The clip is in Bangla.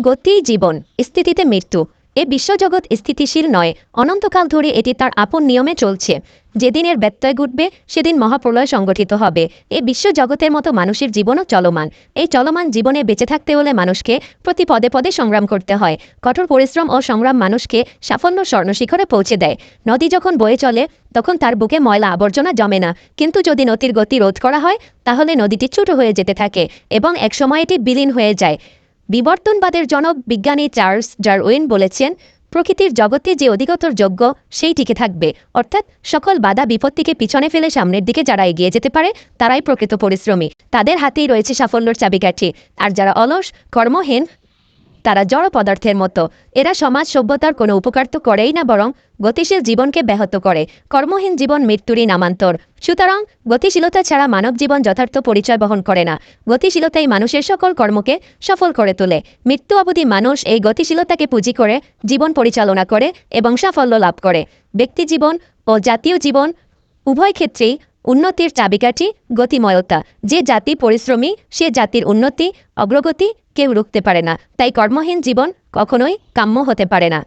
গতি, জীবন, স্থিতিতে মৃত্যু। এ বিশ্বজগৎ স্থিতিশীল নয়। অনন্তকাল ধরে এটি তার আপন নিয়মে চলছে। যেদিন এর ব্যত্যয় ঘটবে, সেদিন মহাপ্রলয় সংগঠিত হবে। এ বিশ্বজগতের মতো মানুষের জীবনও চলমান। এই চলমান জীবনে বেঁচে থাকতে হলে মানুষকে প্রতি পদে পদে সংগ্রাম করতে হয়। কঠোর পরিশ্রম ও সংগ্রাম মানুষকে সাফল্য স্বর্ণশিখরে পৌঁছে দেয়। নদী যখন বয়ে চলে, তখন তার বুকে ময়লা আবর্জনা জমে না। কিন্তু যদি নদীর গতি রোধ করা হয়, তাহলে নদীটি ছোট হয়ে যেতে থাকে এবং একসময় এটি বিলীন হয়ে যায়। বিবর্তনবাদের জনক বিজ্ঞানী চার্লস ডারউইন বলেছেন, প্রকৃতির জগতে যে অধিকতর যোগ্য সেই টিকে থাকবে। অর্থাৎ সকল বাধা বিপত্তিকে পিছনে ফেলে সামনের দিকে যারা এগিয়ে যেতে পারে, তারাই প্রকৃত পরিশ্রমী। তাদের হাতেই রয়েছে সাফল্যর চাবিকাঠি। আর যারা অলস, কর্মহীন তারা জড় পদার্থের মতো। এরা সমাজ সভ্যতার কোনো উপকার তো করেই না বরং গতিশীল জীবনকে ব্যাহত করে। কর্মহীন জীবন মৃত্যুরই নামান্তর। সুতরাং গতিশীলতা ছাড়া মানব জীবন যথার্থ পরিচয় বহন করে না। গতিশীলতাই মানুষের সকল কর্মকে সফল করে তোলে। মৃত্যু অবধি মানুষ এই গতিশীলতাকে পুঁজি করে জীবন পরিচালনা করে এবং সাফল্য লাভ করে। ব্যক্তি জীবন ও জাতীয় জীবন উভয় ক্ষেত্রেই উন্নতির চাবিকাঠি গতিময়তা। যে জাতি পরিশ্রমী, সে জাতির উন্নতি, অগ্রগতি কেউ রুখতে পারে না। তাই কর্মহীন জীবন কখনোই কাম্য হতে পারে না।